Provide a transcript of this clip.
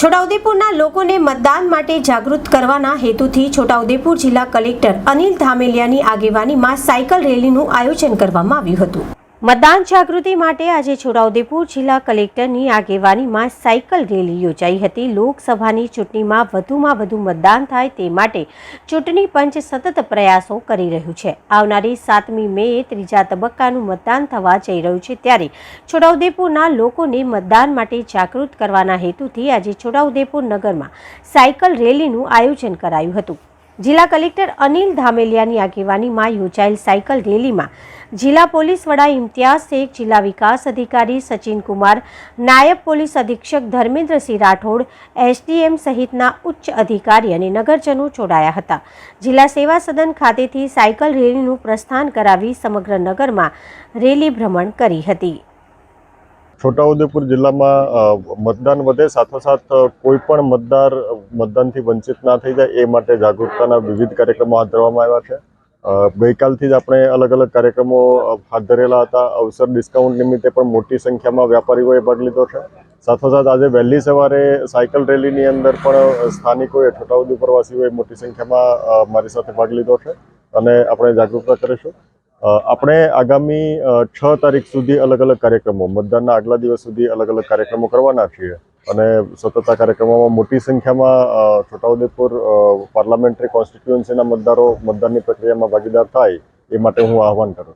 છોટાઉદેપુરના લોકોને મતદાન માટે જાગૃત કરવાના હેતુથી છોટાઉદેપુર જિલ્લા કલેક્ટર અનિલ ધામેલિયાની આગેવાનીમાં સાયકલ રેલીનું આયોજન કરવામાં આવ્યું હતું. મતદાન જાગૃતિ માટે આજે છોટાઉદેપુર જિલ્લા કલેક્ટરની આગેવાનીમાં સાયકલ રેલી યોજાઈ હતી. લોકસભાની ચૂંટણીમાં વધુમાં વધુ મતદાન થાય તે માટે ચૂંટણી પંચ સતત પ્રયાસો કરી રહ્યું છે. આવનારી સાતમી મે ત્રીજા તબક્કાનું મતદાન થવા જઈ રહ્યું છે ત્યારે છોટાઉદેપુરના લોકોને મતદાન માટે જાગૃત કરવાના હેતુથી આજે છોટાઉદેપુર નગરમાં સાયકલ રેલીનું આયોજન કરાયું હતું. જિલ્લા કલેક્ટર અનિલ ધામેલિયાની આગેવાનીમાં યોજાયેલ સાયકલ રેલીમાં જિલ્લા પોલીસ વડા ઇમ્તિયાઝ શેખ, જિલ્લા વિકાસ અધિકારી સચિન કુમાર, નાયબ પોલીસ અધિક્ષક ધર્મેન્દ્રસિંહ રાઠોડ, એસડીએમ સહિતના ઉચ્ચ અધિકારી અને નગરજનો જોડાયા હતા. જિલ્લા સેવા સદન ખાતેથી સાયકલ રેલીનું પ્રસ્થાન કરાવી સમગ્ર નગરમાં રેલી ભ્રમણ કરી હતી. છોટાઉદેપુર જિલ્લામાં મતદાન વધે, સાથોસાથ કોઈ પણ મતદાર મતદાનથી વંચિત ના થઈ જાય, એ માટે જાગૃતતાના વિવિધ કાર્યક્રમો હાથ ધરવામાં આવ્યા છે. ગઈકાલથી જ આપણે અલગ અલગ કાર્યક્રમો હાથ ધરેલા હતા. અવસર ડિસ્કાઉન્ટ નિમિત્તે પણ મોટી સંખ્યામાં વ્યાપારીઓએ ભાગ લીધો છે. સાથોસાથ આજે વહેલી સવારે સાયકલ રેલીની અંદર પણ સ્થાનિકોએ, છોટાઉદેપુરવાસીઓએ મોટી સંખ્યામાં મારી સાથે ભાગ લીધો છે. અને આપણે જાગૃતતા કરીશું. આપણે આગામી છ તારીખ સુધી અલગ અલગ કાર્યક્રમો, મતદાનના આગલા દિવસ સુધી અલગ અલગ કાર્યક્રમો કરવાના છીએ. અને સતત આ કાર્યક્રમોમાં મોટી સંખ્યામાં છોટાઉદેપુર પાર્લામેન્ટરી કોન્સ્ટિટ્યુઅન્સીના મતદારો મતદાનની પ્રક્રિયામાં ભાગીદાર થાય, એ માટે હું આહવાન કરું